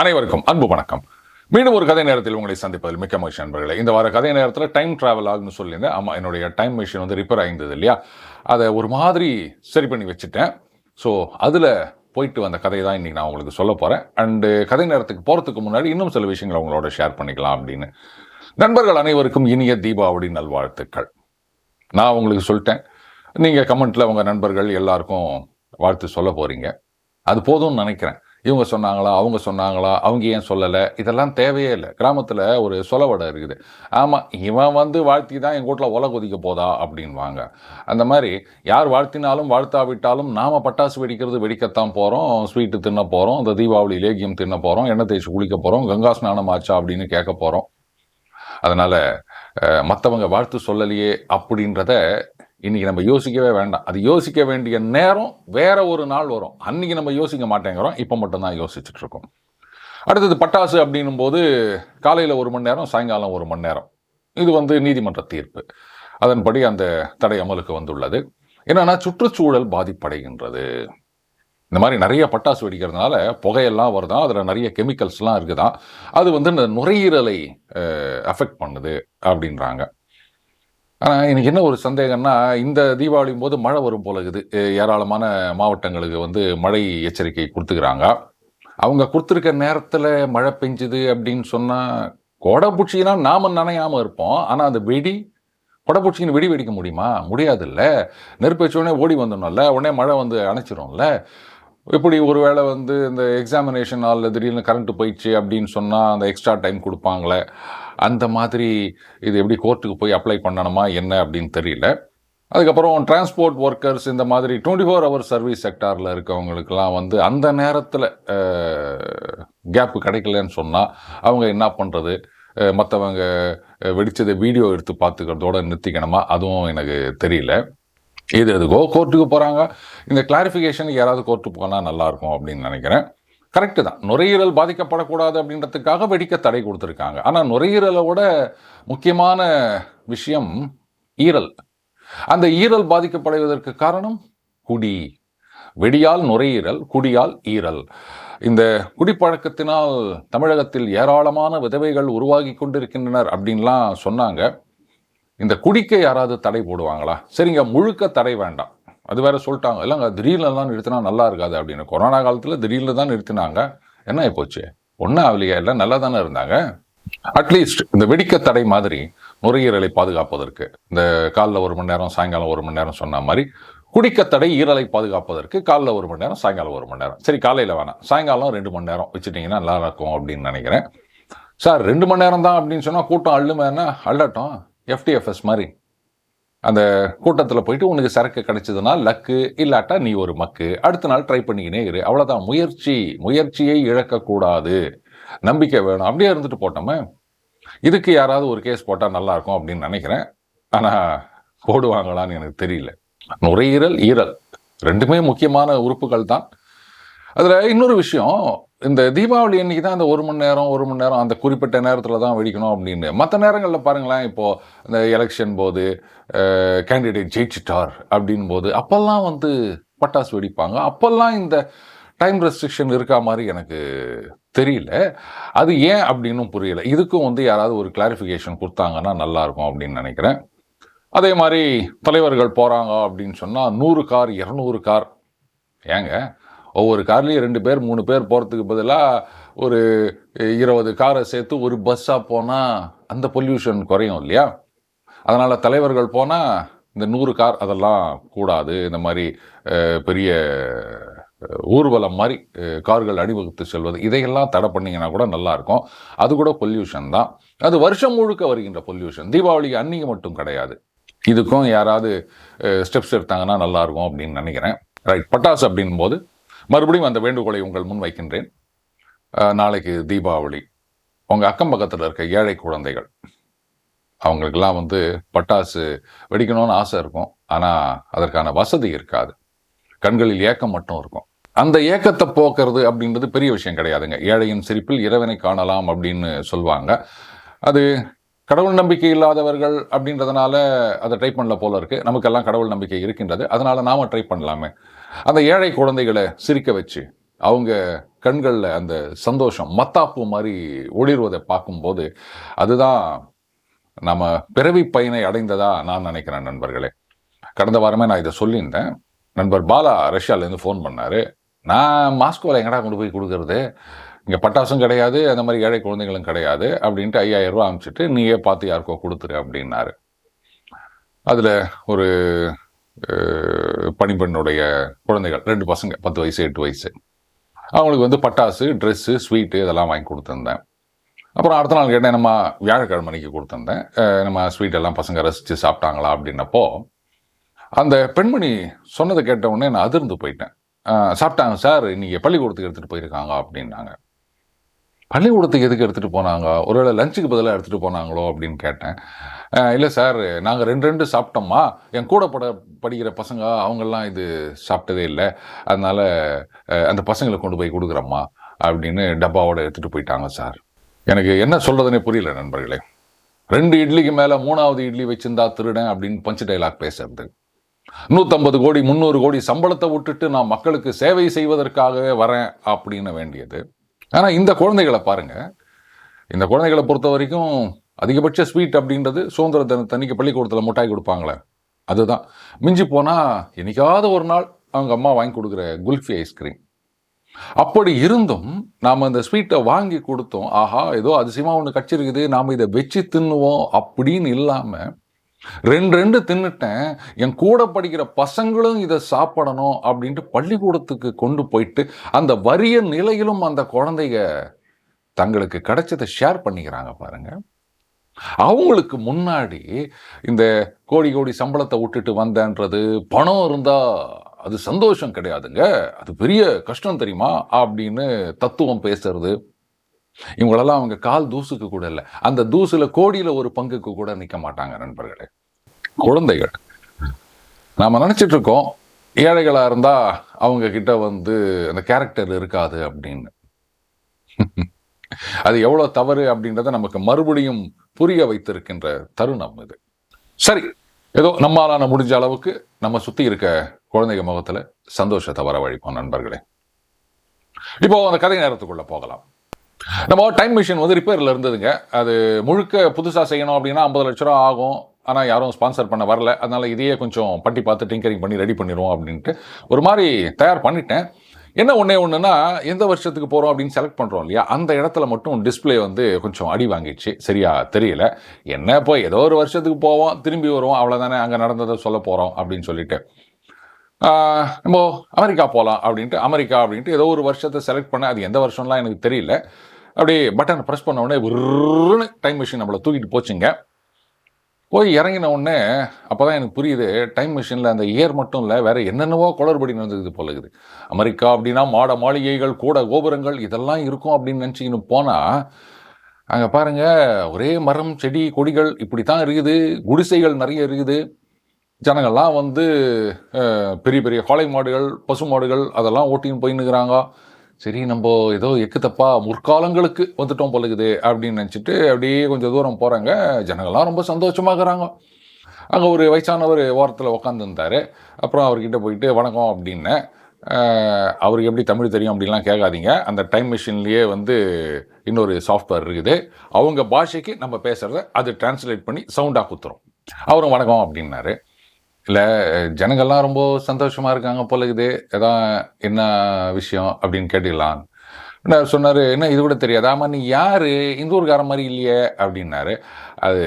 அனைவருக்கும் அன்பு வணக்கம். மீண்டும் ஒரு கதை நேரத்தில் உங்களை சந்திப்பதில் மிக்க மகிழ்ச்சி நண்பர்களே. இந்த வார கதை நேரத்தில் டைம் டிராவல் ஆகுன்னு சொல்லியிருந்தேன். ஆமாம் என்னுடைய டைம் மிஷின் வந்து ரிப்பேர் ஆகிருந்தது இல்லையா? அதை ஒரு மாதிரி சரி பண்ணி வச்சுட்டேன். ஸோ அதில் போயிட்டு வந்த கதையை தான் இன்றைக்கி நான் உங்களுக்கு சொல்ல போகிறேன் அண்டு கதை நேரத்துக்கு போகிறதுக்கு முன்னாடி இன்னும் சில விஷயங்களை உங்களோட ஷேர் பண்ணிக்கலாம் அப்படின்னு. நண்பர்கள் அனைவருக்கும் இனிய தீபாவளி நல்வாழ்த்துக்கள். நான் உங்களுக்கு சொல்லிட்டேன். நீங்கள் கமெண்ட்டில் உங்கள் நண்பர்கள் எல்லாருக்கும் வாழ்த்து சொல்ல போகிறீங்க அது போதும்னு நினைக்கிறேன். இவங்க சொன்னாங்களா அவங்க சொன்னாங்களா அவங்க ஏன் சொல்லலை? இதெல்லாம் தேவையே இல்லை. கிராமத்தில் ஒரு சொலவடை இருக்குது. ஆமாம் இவன் வந்து வாழ்த்தி தான் எங்கள் வீட்டில் ஒலை கொதிக்க போதா அப்படின்வாங்க. அந்த மாதிரி யார் வாழ்த்தினாலும் வாழ்த்தாவிட்டாலும் நாம் பட்டாசு வெடிக்கிறது வெடிக்கத்தான் போகிறோம் ஸ்வீட்டு தின்ன போகிறோம் இந்த தீபாவளி லேகியம் தின்ன போகிறோம் எண்ணெய் தேய்ச்சி குளிக்க போகிறோம் கங்கா ஸ்நானம் ஆச்சா அப்படின்னு கேட்க போகிறோம் அதனால் மற்றவங்க வாழ்த்து சொல்லலையே அப்படின்றத இன்றைக்கி நம்ம யோசிக்கவே வேண்டாம். அது யோசிக்க வேண்டிய நேரம் வேறு ஒரு நாள் வரும். அன்றைக்கி நம்ம யோசிக்க மாட்டேங்கிறோம். இப்போ மட்டும்தான் யோசிச்சுட்ருக்கோம். அடுத்தது பட்டாசு அப்படின்னும் போது காலையில் ஒரு மணி நேரம் சாயங்காலம் ஒரு மணி நேரம். இது வந்து நீதிமன்ற தீர்ப்பு. அதன்படி அந்த தடை அமலுக்கு வந்துள்ளது. என்னென்னா சுற்றுச்சூழல் பாதிப்படைகின்றது. இந்த மாதிரி நிறைய பட்டாசு வெடிக்கிறதுனால புகையெல்லாம் வருதான் அதில் நிறைய கெமிக்கல்ஸ்லாம் இருக்குதான் அது வந்து இந்த நுரையீரலை அஃபெக்ட் பண்ணுது அப்படின்றாங்க. ஆனால் எனக்கு என்ன ஒரு சந்தேகம்னா இந்த தீபாவளியும் போது மழை வரும் போல இருக்குது. ஏராளமான மாவட்டங்களுக்கு வந்து மழை எச்சரிக்கை கொடுத்துக்கிறாங்க. அவங்க கொடுத்துருக்க நேரத்தில் மழை பெஞ்சுது அப்படின்னு சொன்னால் கொடைப்பூச்சினா நாம் நனையாமல் இருப்போம். ஆனால் அந்த வெடி கொடைப்பூச்சின்னு வெடி வெடிக்க முடியுமா? முடியாதுல்ல. நெருப்பு வச்ச உடனே ஓடி வந்துடணும்ல. உடனே மழை வந்து அணைச்சிரும்ல. இப்படி ஒருவேளை வந்து இந்த எக்ஸாமினேஷன் ஹாலில் திடீர்னு கரண்ட்டு போயிடுச்சு அப்படின்னு சொன்னால் அந்த எக்ஸ்ட்ரா டைம் கொடுப்பாங்களே? அந்த மாதிரி இது எப்படி கோர்ட்டுக்கு போய் அப்ளை பண்ணணுமா என்ன அப்படின்னு தெரியல. அதுக்கப்புறம் டிரான்ஸ்போர்ட் ஒர்க்கர்ஸ் இந்த மாதிரி டுவெண்ட்டி ஃபோர் ஹவர் சர்வீஸ் செக்டாரில் இருக்கவங்களுக்கெல்லாம் வந்து அந்த நேரத்தில் கேப்பு கிடைக்கலன்னு சொன்னால் அவங்க என்ன பண்ணுறது மற்றவங்க வெடிச்சதை வீடியோ எடுத்து பார்த்துக்கிறதோட நிறுத்திக்கணுமா? அதுவும் எனக்கு தெரியல. இது எதுக்கோ கோர்ட்டுக்கு போகிறாங்க இந்த கிளாரிஃபிகேஷனுக்கு யாராவது கோர்ட்டுக்கு போனால் நல்லாயிருக்கும் அப்படின்னு நினைக்கிறேன். கரெக்டு தான். நுரையீரல் பாதிக்கப்படக்கூடாது அப்படின்றதுக்காக வெடிக்க தடை கொடுத்துருக்காங்க. ஆனால் நுரையீரலோட முக்கியமான விஷயம் ஈரல். அந்த ஈரல் பாதிக்கப்படுவதற்கு காரணம் குடி. வெடியால் நுரையீரல் குடியால் ஈரல். இந்த குடிப்பழக்கத்தினால் தமிழகத்தில் ஏராளமான விதவைகள் உருவாகி கொண்டிருக்கின்றனர் அப்படின்லாம் சொன்னாங்க. இந்த குடிக்க யாராவது தடை போடுவாங்களா? சரிங்க முழுக்க தடை வேண்டாம். அது வேற சொல்லிட்டாங்க. இல்லைங்க திடீர்னு தான் நிறுத்தினா நல்லா இருக்காது அப்படின்னு. கொரோனா காலத்தில் திடீர்னு தான் நிறுத்தினாங்க. என்ன போச்சு? ஒன்றும் ஆகலையா? இல்லை நல்லா தானே இருந்தாங்க? அட்லீஸ்ட் இந்த வெடிக்க தடை மாதிரி நுரையீரலை பாதுகாப்பதற்கு. இந்த காலில் ஒரு மணி நேரம் சாயங்காலம் ஒரு மணி நேரம் சொன்ன மாதிரி குடிக்க தடை ஈரலை பாதுகாப்பதற்கு காலைல ஒரு மணி நேரம் சாயங்காலம் ஒரு மணி நேரம். சரி காலையில் வேணாம். சாயங்காலம் ரெண்டு மணி நேரம் வச்சுட்டிங்கன்னா நல்லா இருக்கும் அப்படின்னு நினைக்கிறேன். சார் ரெண்டு மணி நேரம் தான் அப்படின்னு சொன்னால் கூட்டம் அள்ளுமேனா அள்ளட்டும். எஃப்டிஎஃப்எஸ் மாதிரி. அந்த கூட்டத்தில் போயிட்டு உனக்கு சரக்கு கிடைச்சதுன்னா லக்கு இல்லாட்டா நீ ஒரு மக்கு. அடுத்த நாள் ட்ரை பண்ணிக்கினே இரு. அவ்வளோதான் முயற்சி முயற்சியை இழக்கக்கூடாது. நம்பிக்கை வேணும். அப்படியே இருந்துட்டு போட்டோமே இதுக்கு யாராவது ஒரு கேஸ் போட்டால் நல்லாயிருக்கும் அப்படின்னு நினைக்கிறேன். ஆனால் போடுவாங்களான்னு எனக்கு தெரியல. நுரையீரல் ஈரல். ரெண்டுமே முக்கியமான உறுப்புகள் தான். அதில் இன்னொரு விஷயம் இந்த தீபாவளி அன்றைக்கி தான் அந்த ஒரு மணி நேரம் ஒரு மணி நேரம் அந்த குறிப்பிட்ட நேரத்தில் தான் வெடிக்கணும் அப்படின்னு. மற்ற நேரங்களில் பாருங்களேன் இப்போது இந்த எலெக்ஷன் போது கேண்டிடேட் ஜெயிச்சிட்டார் அப்படின் போது அப்போல்லாம் வந்து பட்டாசு வெடிப்பாங்க. அப்போல்லாம் இந்த டைம் ரெஸ்ட்ரிக்ஷன் இருக்கா மாதிரி எனக்கு தெரியல. அது ஏன் அப்படின்னும் புரியல. இதுக்கும் வந்து யாராவது ஒரு கிளாரிஃபிகேஷன் கொடுத்தாங்கன்னா நல்லாயிருக்கும் அப்படின்னு நினைக்கிறேன். அதே மாதிரி தலைவர்கள் போகிறாங்க அப்படின்னு சொன்னால் நூறு கார் இரநூறு கார். ஏங்க ஒவ்வொரு கார்லேயும் ரெண்டு பேர் மூணு பேர் போகிறதுக்கு பதிலாக ஒரு இருபது காரை சேர்த்து ஒரு பஸ்ஸாக போனால் அந்த பொல்யூஷன் குறையும் இல்லையா? அதனால் தலைவர்கள் போனால் இந்த நூறு கார் அதெல்லாம் கூடாது. இந்த மாதிரி பெரிய ஊர்வலம் மாதிரி கார்கள் அணிவகுத்து செல்வது. இதையெல்லாம் தடை பண்ணீங்கன்னா கூட நல்லாயிருக்கும் அது கூட பொல்யூஷன் தான். அது வருஷம் முழுக்க வருகின்ற பொல்யூஷன் தீபாவளிக்கு அன்னைக்கு மட்டும் கிடையாது. இதுக்கும் யாராவது ஸ்டெப்ஸ் எடுத்தாங்கன்னா நல்லாயிருக்கும் அப்படின்னு நினைக்கிறேன். ரைட் பட்டாசு அப்படின் போது மறுபடியும் அந்த வேண்டுகோளை உங்கள் முன் வைக்கின்றேன். நாளைக்கு தீபாவளி. உங்கள் அக்கம் பக்கத்தில் இருக்க ஏழை குழந்தைகள். அவங்களுக்கெல்லாம் வந்து பட்டாசு வெடிக்கணும்னு ஆசை இருக்கும். ஆனால் அதற்கான வசதி இருக்காது. கண்களில் ஏக்கம் மட்டும் இருக்கும். அந்த ஏக்கத்தை போக்குறது அப்படின்றது பெரிய விஷயம் கிடையாதுங்க. ஏழையின் சிரிப்பில் இறைவனை காணலாம் அப்படின்னு சொல்லுவாங்க அது கடவுள் நம்பிக்கை இல்லாதவர்கள் அப்படின்றதுனால அதை ட்ரை பண்ணல போல இருக்கு. நமக்கெல்லாம் கடவுள் நம்பிக்கை இருக்கின்றது. அதனால நாம ட்ரை பண்ணலாமே. அந்த ஏழை குழந்தைகளை சிரிக்க வச்சு அவங்க கண்களில் அந்த சந்தோஷம் மத்தாப்பு மாதிரி ஒளிர்வதை பார்க்கும்போது அதுதான் நம்ம பிறவி பயனை அடைந்ததா நான் நினைக்கிறேன் நண்பர்களே. கடந்த வாரமே நான் இதை சொல்லியிருந்தேன். நண்பர் பாலா ரஷ்யாவிலேருந்து ஃபோன் பண்ணார். நான் மாஸ்கோவில் எங்கடா கொண்டு போய் கொடுக்கறது? இங்கே பட்டாசும் கிடையாது அந்த மாதிரி ஏழை குழந்தைகளும் கிடையாது அப்படின்ட்டு ஐயாயிரம் ரூபா அனுப்பிச்சிட்டு நீயே பார்த்து யாருக்கோ கொடுத்துரு அப்படின்னாரு. அதில் ஒரு பணிப்பெண்ணுடைய குழந்தைகள் ரெண்டு பசங்க பத்து வயசு எட்டு வயசு. அவங்களுக்கு வந்து பட்டாசு ட்ரெஸ்ஸு ஸ்வீட்டு இதெல்லாம் வாங்கி கொடுத்துருந்தேன். அப்புறம் அடுத்த நாள் கேட்டேன் நம்ம வியாழக்கிழமை அன்னைக்கு கொடுத்துருந்தேன். நம்ம ஸ்வீட் எல்லாம் பசங்க ரசித்து சாப்பிட்டாங்களா அப்படின்னப்போ அந்த பெண்மணி சொன்னதை கேட்ட உடனே நான் அதிர்ந்து போயிட்டேன். சாப்பிட்டாங்க சார் இன்றைக்கி பள்ளிக்கூடத்துக்கு எடுத்துகிட்டு போயிருக்காங்க அப்படின்னாங்க. பள்ளிக்கூடத்துக்கு எதுக்கு எடுத்துகிட்டு போனாங்க? ஒருவேளை லஞ்சுக்கு பதிலாக எடுத்துகிட்டு போனாங்களோ அப்படின்னு கேட்டேன். இல்லை சார் நாங்கள் ரெண்டு ரெண்டு சாப்பிட்டோமா? என் கூட பட படிக்கிற பசங்க அவங்கெல்லாம் இது சாப்பிட்டதே இல்லை. அதனால் அந்த பசங்களை கொண்டு போய் கொடுக்குறோம்மா அப்படின்னு டப்பாவோட எடுத்துகிட்டு போயிட்டாங்க சார் எனக்கு என்ன சொல்கிறதுனே புரியல நண்பர்களே. ரெண்டு இட்லிக்கு மேலே மூணாவது இட்லி வச்சிருந்தா திருடன் அப்படின்னு பஞ்சு டைலாக் பேசுறது. நூற்றம்பது கோடி முந்நூறு கோடி சம்பளத்தை விட்டுட்டு நான் மக்களுக்கு சேவை செய்வதற்காகவே வரேன் அப்படின்னு வேண்டியது. ஆனால் இந்த குழந்தைகளை பாருங்கள் இந்த குழந்தைகளை பொறுத்த வரைக்கும் அதிகபட்ச ஸ்வீட் அப்படின்றது சுதந்திர தினத்தன்னைக்கு பள்ளிக்கூடத்தில் மிட்டாய் கொடுப்பாங்களே. அதுதான். மிஞ்சி போனால் என்றைக்காவது ஒரு நாள் அவங்க அம்மா வாங்கி கொடுக்குற குல்ஃபி ஐஸ்கிரீம் அப்படி இருந்தும் நாம் அந்த ஸ்வீட்டை வாங்கி கொடுத்தோம். ஆஹா ஏதோ அதிசயமாக ஒன்று கச்சிருக்குது. நாம் இதை வச்சு தின்னுவோம் அப்படின்னு இல்லாமல் ரெண்டு ரெண்டு தின்னுட்டேன். என் கூட படிக்கிற பசங்களும் இதை சாப்பிடணும் அப்படின்ட்டு பள்ளிக்கூடத்துக்கு கொண்டு போயிட்டு அந்த வறிய நிலையிலும் அந்த குழந்தைங்க தங்களுக்கு கிடைச்சதை ஷேர் பண்ணிக்கிறாங்க பாருங்க. அவங்களுக்கு முன்னாடி இந்த கோடி கோடி சம்பளத்தை விட்டுட்டு வந்தேன்றது பணம் இருந்தால் அது சந்தோஷம் கிடையாதுங்க. அது பெரிய கஷ்டம் தெரியுமா? அப்படின்னு தத்துவம் பேசுறது. இவங்களெல்லாம் அவங்க கால் தூசுக்கு கூட இல்லை. அந்த தூசுல கோடியில ஒரு பங்குக்கு கூட நிற்க மாட்டாங்க நண்பர்களே. குழந்தைகள். நாம நினைச்சிட்டு இருக்கோம் ஏழைகளா இருந்தா அவங்க கிட்ட வந்து அந்த கேரக்டர் இருக்காது அப்படின்னு. அது எவ்வளவு தவறு அப்படின்றத நமக்கு மறுபடியும் புரிய வைத்திருக்கின்ற தருணம் இது. சரி ஏதோ நம்மாலான முடிஞ்ச அளவுக்கு நம்ம சுத்தி இருக்க குழந்தைங்க முகத்துல சந்தோஷத்தை வரவழைப்போம் நண்பர்களே. இப்போ அந்த கதை நேரத்துக்குள்ள போகலாம். நம்ம டைம் மிஷின் வந்து ரிப்பேரில் இருந்ததுங்க. அது முழுக்க புதுசாக செய்யணும் அப்படின்னா ஐம்பது லட்ச ரூபா ஆகும். ஆனால் யாரும் ஸ்பான்சர் பண்ண வரல. அதனால் இதையே கொஞ்சம் பட்டி பார்த்து டிங்கரிங் பண்ணி ரெடி பண்ணிடுவோம் அப்படின்ட்டு ஒரு மாதிரி தயார் பண்ணிட்டேன். என்ன ஒன்றே ஒன்றுனா எந்த வருஷத்துக்கு போகிறோம் அப்படின்னு செலக்ட் பண்ணுறோம் இல்லையா? அந்த இடத்துல மட்டும் டிஸ்பிளே வந்து கொஞ்சம் அடி வாங்கிடுச்சு. சரியா தெரியல. என்ன போய் ஏதோ ஒரு வருஷத்துக்கு போவோம் திரும்பி வருவோம் அவ்வளோதானே அங்கே நடந்ததை சொல்ல போகிறோம் அப்படின்னு சொல்லிட்டு. நம்ம அமெரிக்கா போகலாம் அப்படின்ட்டு அமெரிக்கா அப்படின்ட்டு ஏதோ ஒரு வருஷத்தை செலக்ட் பண்ண அது எந்த வருஷம்லாம் எனக்கு தெரியல. அப்படியே பட்டனை ப்ரெஸ் பண்ண உடனே விருன்னு டைம் மிஷின் நம்மளை தூக்கிட்டு போச்சுங்க. போய் இறங்கின உடனே அப்போ தான் எனக்கு புரியுது டைம் மிஷினில் அந்த ஏர் மட்டும் இல்லை வேறு என்னென்னவோ குளறுபடி நடந்தது போல இருக்குது. அமெரிக்கா அப்படின்னா மாட மாளிகைகள் கூட கோபுரங்கள் இதெல்லாம் இருக்கும் அப்படின்னு நினச்சிக்கின்னு போனால் அங்கே பாருங்க ஒரே மரம் செடி கொடிகள் இப்படி தான் இருக்குது குடிசைகள் நிறைய இருக்குது. ஜனங்கள்லாம் வந்து பெரிய பெரிய காளை மாடுகள் பசு மாடுகள் அதெல்லாம் ஓட்டின்னு போயின்னுக்கிறாங்க. சரி நம்ம ஏதோ எக்கு தப்பா முற்காலங்களுக்கு வந்துட்டோம் போலுக்குது அப்படின்னு நினச்சிட்டு அப்படியே கொஞ்சம் தூரம் போகிறாங்க ஜனங்கள்லாம் ரொம்ப சந்தோஷமாகறாங்க. இருக்கிறாங்க அங்கே ஒரு வயசானவர் ஓரத்தில் உக்காந்துருந்தார். அப்புறம் அவர்கிட்ட போயிட்டு வணக்கம் அப்படின்னேன் அவருக்கு எப்படி தமிழ் தெரியும்? அப்படின்லாம் கேட்காதீங்க. அந்த டைம் மிஷின்லேயே வந்து இன்னொரு சாஃப்ட்வேர் இருக்குது. அவங்க பாஷைக்கு நம்ம பேசுகிறத அது டிரான்ஸ்லேட் பண்ணி சவுண்டாக குத்துறோம் அவரும் வணக்கம் அப்படின்னாரு. இல்லை ஜனங்கள்லாம் ரொம்ப சந்தோஷமாக இருக்காங்க போல இருக்குது. எதான் என்ன விஷயம் அப்படின்னு கேட்டுக்கலாம் சொன்னார் என்ன இது கூட தெரியாது. ஆமாம் நீ யார்? இந்த ஊர்கார மாதிரி இல்லையே அப்படின்னாரு. அது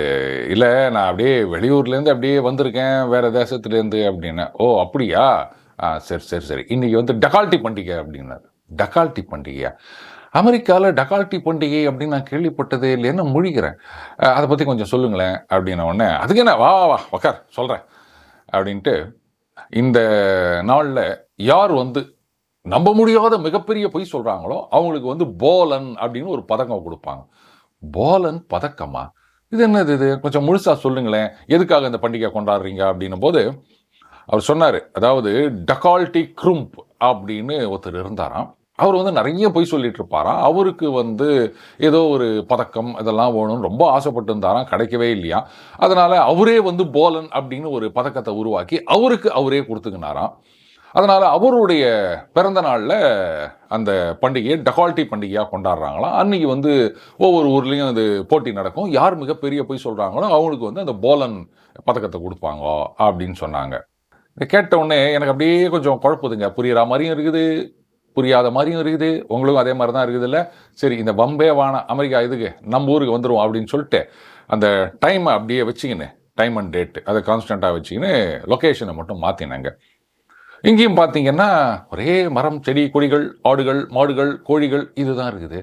இல்லை நான் அப்படியே வெளியூர்லேருந்து அப்படியே வந்திருக்கேன் வேறு தேசத்துலேருந்து அப்படின்னேன் ஓ அப்படியா? ஆ சரி சரி சரி. இன்றைக்கி வந்து டகால்ட்டி பண்டிகை அப்படின்னாரு. டகால்ட்டி பண்டிகையா? அமெரிக்காவில் டகால்ட்டி பண்டிகை அப்படின்னு நான் கேள்விப்பட்டதே இல்லைன்னு முழிக்கிறேன். அதை பற்றி கொஞ்சம் சொல்லுங்களேன் அப்படின்ன உடனே அதுக்கு என்ன? வா, வா உக்கார் சொல்கிறேன் அப்படின்ட்டு இந்த நாளில் யார் வந்து நம்ப முடியாத மிகப்பெரிய பொய் சொல்கிறாங்களோ அவங்களுக்கு வந்து போலன் அப்படின்னு ஒரு பதக்கம் கொடுப்பாங்க. போலன் பதக்கமா? இது என்னது இது? கொஞ்சம் முழுசாக சொல்லுங்களேன். எதுக்காக இந்த பண்டிகை கொண்டாடுறீங்க அப்படின்னும் போது அவர் சொன்னார். அதாவது டகால்டி க்ரும்ப் அப்படின்னு ஒருத்தர் இருந்தாராம். அவர் வந்து நிறைய பொய் சொல்லிட்டு இருப்பாராம் அவருக்கு வந்து ஏதோ ஒரு பதக்கம் இதெல்லாம் வேணும்னு ரொம்ப ஆசைப்பட்டு இருந்தாராம் கிடைக்கவே இல்லையா? அதனால் அவரே வந்து போலன் அப்படின்னு ஒரு பதக்கத்தை உருவாக்கி அவருக்கு அவரே கொடுத்துக்கினாராம் அதனால் அவருடைய பிறந்த நாளில் அந்த பண்டிகையை டகால்ட்டி பண்டிகையாக கொண்டாடுறாங்களாம் அன்றைக்கி வந்து ஒவ்வொரு ஊர்லேயும் அது போட்டி நடக்கும். யார் மிகப்பெரிய போய் சொல்கிறாங்களோ அவங்களுக்கு வந்து அந்த போலன் பதக்கத்தை கொடுப்பாங்க அப்படின்னு சொன்னாங்க. கேட்ட உடனே எனக்கு அப்படியே கொஞ்சம் குழப்புதுங்க புரியுற மாதிரியும் இருக்குது. புரியாத மாதிரியும் இருக்குது உங்களுக்கும் அதே மாதிரி தான் இருக்குது இல்லை சரி இந்த பம்பே வான அமெரிக்கா இதுக்கு நம்ம ஊருக்கு வந்துடும் அப்படின்னு சொல்லிட்டு அந்த டைமை அப்படியே வச்சுக்கின்னு டைம் அண்ட் டேட்டு அதை கான்ஸ்டண்ட்டாக வச்சுக்கின்னு லொக்கேஷனை மட்டும் மாற்றினாங்க இங்கேயும் பார்த்தீங்கன்னா ஒரே மரம் செடி கொடிகள் ஆடுகள் மாடுகள் கோழிகள் இதுதான் இருக்குது.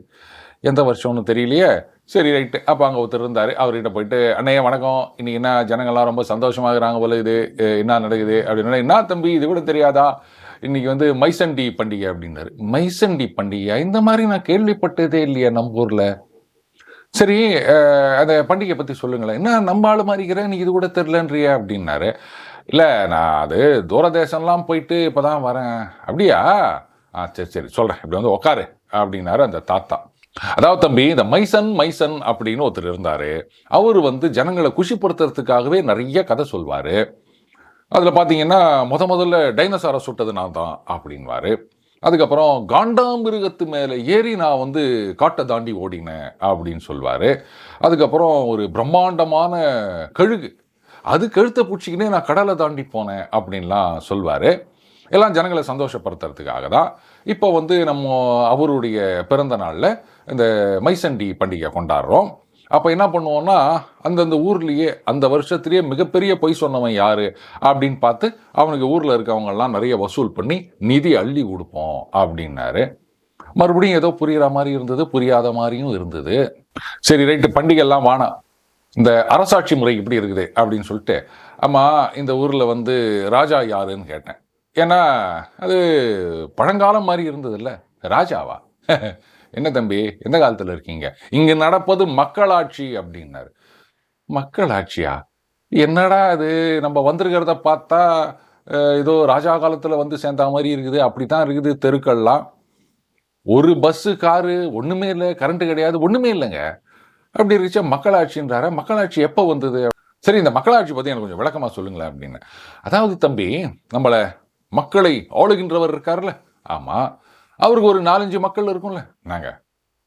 எந்த வருஷம்னு தெரியலையே. சரி ரைட்டு அப்போ அங்கே ஒருத்தர் இருந்தார். அவர்கிட்ட போயிட்டு அண்ணைய வணக்கம். இன்றைக்கி என்ன? ஜனங்கள்லாம் ரொம்ப சந்தோஷமாகறாங்க போல இது. என்ன நடக்குது? அப்படின்னு என்ன தம்பி இது கூட தெரியாதா? இன்னைக்கு வந்து மைசண்டி பண்டிகை அப்படின்னாரு. மைசண்டி பண்டிகை. இந்த மாதிரி நான் கேள்விப்பட்டதே இல்லையா நம்ம ஊரில். சரி அந்த பண்டிகை பற்றி சொல்லுங்களேன். என்ன நம்ம ஆளு மாறிக்கிறேன் நீ இது கூட தெரிலன்றியா அப்படின்னாரு. இல்லை நான் அது தூரதேசம்லாம் போயிட்டு இப்போ தான் வரேன். அப்படியா? ஆ சரி சரி சொல்கிறேன் இப்படி வந்து உக்காரு அப்படின்னாரு அந்த தாத்தா. அதாவது தம்பி இந்த மைசன் மைசன் அப்படின்னு ஒருத்தர் இருந்தார். அவர் வந்து ஜனங்களை குஷிப்படுத்துறதுக்காகவே நிறைய கதை சொல்வார். அதில் பார்த்தீங்கன்னா முத முதல்ல டைனோசாரை சுட்டது நான் தான் அப்படின்வாரு. அதுக்கப்புறம் காண்டாமிருகத்து மேலே ஏறி நான் வந்து காட்டை தாண்டி ஓடினேன் அப்படின்னு சொல்வார். அதுக்கப்புறம் ஒரு பிரம்மாண்டமான கழுகு. அது கழுத்தை பிடிச்சிக்கினே நான் கடலை தாண்டி போனேன் அப்படின்லாம் சொல்வார். எல்லாம் ஜனங்களை சந்தோஷப்படுத்துறதுக்காக தான். இப்போ வந்து நம்ம அவருடைய பிறந்த நாளில் இந்த மைசண்டி பண்டிகை கொண்டாடுறோம். அப்போ என்ன பண்ணுவோம்னா அந்தந்த ஊர்லேயே அந்த வருஷத்துலேயே மிகப்பெரிய பொய் சொன்னவன் யார் அப்படின்னு பார்த்து அவனுக்கு ஊரில் இருக்கவங்கெல்லாம் நிறைய வசூல் பண்ணி நிதி அள்ளி கொடுப்போம் அப்படின்னாரு. மறுபடியும் ஏதோ புரிகிற மாதிரி இருந்தது புரியாத மாதிரியும் இருந்தது. சரி ரைட்டு பண்டிகைலாம் வானா இந்த அரசாட்சி முறை இப்படி இருக்குது அப்படின்னு சொல்லிட்டு ஆமாம் இந்த ஊரில் வந்து ராஜா யாருன்னு கேட்டேன். ஏன்னா அது பழங்காலம் மாதிரி இருந்ததில்ல ராஜாவா? என்ன தம்பி? எந்த காலத்தில் இருக்கீங்க? இங்கே நடப்பது மக்களாட்சி அப்படின்னாரு. மக்களாட்சியா? என்னடா அது நம்ம வந்திருக்கிறத பார்த்தா ஏதோ ராஜா காலத்தில் வந்து சேர்ந்த மாதிரி இருக்குது. அப்படி தான் இருக்குது தெருக்கள்லாம். ஒரு பஸ்ஸு காரு ஒன்றுமே இல்லை. கரண்ட்டு கிடையாது. ஒன்றுமே இல்லைங்க. அப்படி இருந்துச்சா மக்களாட்சின்றார? மக்களாட்சி எப்போ வந்தது? சரி இந்த மக்களாட்சி பற்றி எனக்கு கொஞ்சம் விளக்கமாக சொல்லுங்களேன் அப்படின்னு. அதாவது தம்பி நம்மளை மக்களை ஆளுகின்றவர் இருக்கார்ல ஆமாம் அவருக்கு ஒரு நாலஞ்சு மக்கள் இருக்கும்ல. நாங்கள்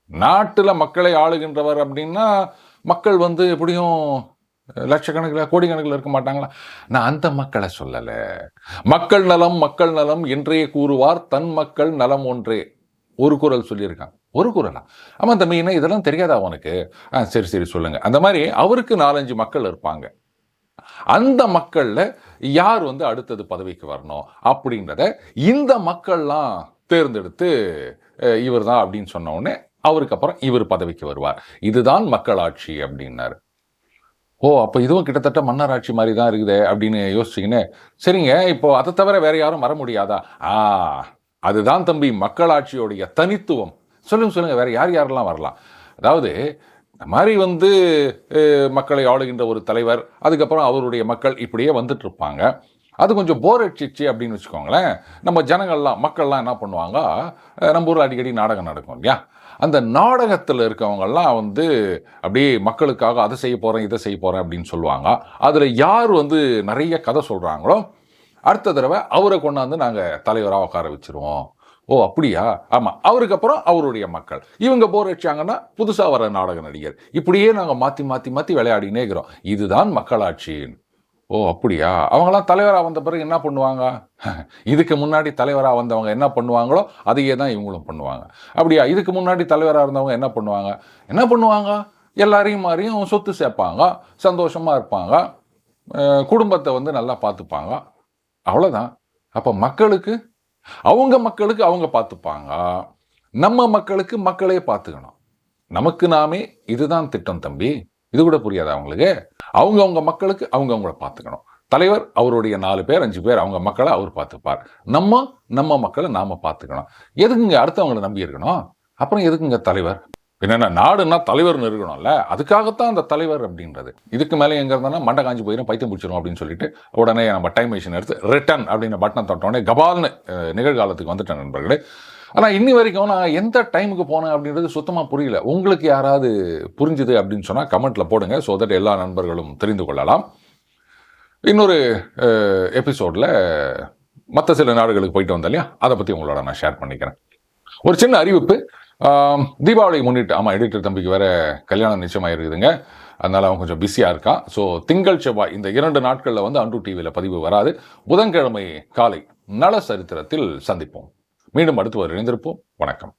நாட்டில் மக்களை ஆளுகின்றவர் அப்படின்னா மக்கள் வந்து எப்படியும் லட்சக்கணக்கில் கோடிக்கணக்கில் இருக்க மாட்டாங்களா? நான் அந்த மக்களை சொல்லலை. மக்கள் நலம் மக்கள் நலம் என்றே கூறுவார் தன் மக்கள் நலம் ஒன்றே. ஒரு குரல் சொல்லியிருக்காங்க. ஒரு குரலா? ஆமாம் தம்பி என்ன இதெல்லாம் தெரியாதா உனக்கு? ஆ சரி சரி சொல்லுங்கள் அந்த மாதிரி அவருக்கு நாலஞ்சு மக்கள் இருப்பாங்க. அந்த மக்களில் யார் வந்து அடுத்தது பதவிக்கு வரணும் அப்படின்றத இந்த மக்கள்லாம் தேர்ந்தெடுத்து இவர் தான் அப்படின்னு சொன்ன உடனே அவருக்கு அப்புறம் இவர் பதவிக்கு வருவார். இதுதான் மக்களாட்சி அப்படின்னாரு. ஓ அப்போ இதுவும் கிட்டத்தட்ட மன்னராட்சி மாதிரி தான் இருக்குது அப்படின்னு யோசிச்சிங்கன்னு சரிங்க இப்போ அதை தவிர வேற யாரும் வர முடியாதா? ஆ அதுதான் தம்பி மக்களாட்சியோடைய தனித்துவம். சொல்லுங்க சொல்லுங்க வேற யார் யாரெல்லாம் வரலாம்? அதாவது இந்த மாதிரி வந்து மக்களை ஆளுகின்ற ஒரு தலைவர் அதுக்கப்புறம் அவருடைய மக்கள் இப்படியே வந்துட்டு இருப்பாங்க. அது கொஞ்சம் போர் அடிச்சிச்சு அப்படின்னு வச்சுக்கோங்களேன். நம்ம ஜனங்கள்லாம் மக்கள்லாம் என்ன பண்ணுவாங்க? நம்ம ஊரில் அடிக்கடி நாடகம் நடக்கும் இல்லையா? அந்த நாடகத்தில் இருக்கவங்கெல்லாம் வந்து அப்படியே மக்களுக்காக அதை செய்ய போகிறேன் இதை செய்ய போகிறேன் அப்படின்னு சொல்லுவாங்க. அதில் யார் வந்து நிறைய கதை சொல்கிறாங்களோ அடுத்த தடவை அவரை கொண்டாந்து நாங்கள் தலைவராக உட்கார வச்சிருவோம். ஓ அப்படியா? ஆமாம் அவருக்கு அப்புறம் அவருடைய மக்கள். இவங்க போர் அடிச்சாங்கன்னா புதுசாக வர நாடக நடிகர். இப்படியே நாங்கள் மாற்றி மாற்றி மாற்றி விளையாடினே இருக்கிறோம். இதுதான் மக்களாட்சி ஓ அப்படியா? அவங்களாம் தலைவராக வந்த பிறகு என்ன பண்ணுவாங்க? இதுக்கு முன்னாடி தலைவராக வந்தவங்க என்ன பண்ணுவாங்களோ அதையே தான் இவங்களும் பண்ணுவாங்க. அப்படியா? இதுக்கு முன்னாடி தலைவராக இருந்தவங்க என்ன பண்ணுவாங்க? என்ன பண்ணுவாங்க? எல்லாரையும் மாதிரியும் சொத்து சேர்ப்பாங்க சந்தோஷமாக இருப்பாங்க குடும்பத்தை வந்து நல்லா பார்த்துப்பாங்க. அவ்வளோதான் அப்போ மக்களுக்கு அவங்க மக்களுக்கு அவங்க பார்த்துப்பாங்க. நம்ம மக்களுக்கு மக்களே பார்த்துக்கணும். நமக்கு நாமே இதுதான் திட்டம் தம்பி. இது கூட புரியாது அவங்களுக்கு அவங்க அவங்க மக்களுக்கு அவங்க அவங்கள பார்த்துக்கணும். தலைவர் அவருடைய நாலு பேர் அஞ்சு பேர் அவங்க மக்களை அவர் பார்த்துப்பார். நம்ம நம்ம மக்களை நாம் பார்த்துக்கணும். எதுக்குங்க அடுத்தவங்களை நம்பி இருக்கணும்? அப்புறம் எதுக்குங்க தலைவர்? என்னென்ன நாடுன்னா தலைவர்னு இருக்கணும்ல அதுக்காகத்தான் அந்த தலைவர் அப்படின்றது. இதுக்கு மேலே எங்கே இருந்தானா மண்டை காஞ்சி போயிடும் பைத்தியம் பிடிச்சிரும் அப்படின்னு சொல்லிட்டு உடனே நம்ம டைம் மிஷின் எடுத்து ரிட்டன் அப்படின்னு பட்டனை தொட்டோடனே கபால்னு நிகழ்காலத்துக்கு வந்துட்டேன் நண்பர்களே. ஆனால் இன்னி வரைக்கும் நான் எந்த டைமுக்கு போனேன் அப்படின்றது சுத்தமாக புரியல. உங்களுக்கு யாராவது புரிஞ்சுது அப்படின்னு சொன்னால் கமெண்ட்டில் போடுங்க ஸோ தட் எல்லா நண்பர்களும் தெரிந்து கொள்ளலாம். இன்னொரு எபிசோடில் மற்ற சில நாடுகளுக்கு போயிட்டு வந்தேன் இல்லையா? அதை பற்றி உங்களோட நான் ஷேர் பண்ணிக்கிறேன். ஒரு சின்ன அறிவிப்பு. ஆம், தீபாவளியை முன்னிட்டு ஆமாம் எடிட்டர் தம்பிக்கு வேறு கல்யாணம் நிச்சயமாக இருக்குதுங்க. அதனால் அவன் கொஞ்சம் பிஸியாக இருக்கான். ஸோ திங்கள் செவ்வாய் இந்த இரண்டு நாட்களில் வந்து அன்று டிவியில் பதிவு வராது. புதன்கிழமை காலை நல சரித்திரத்தில் சந்திப்போம். மீண்டும் அடுத்து ஒரு இணைந்திருப்போம். வணக்கம்.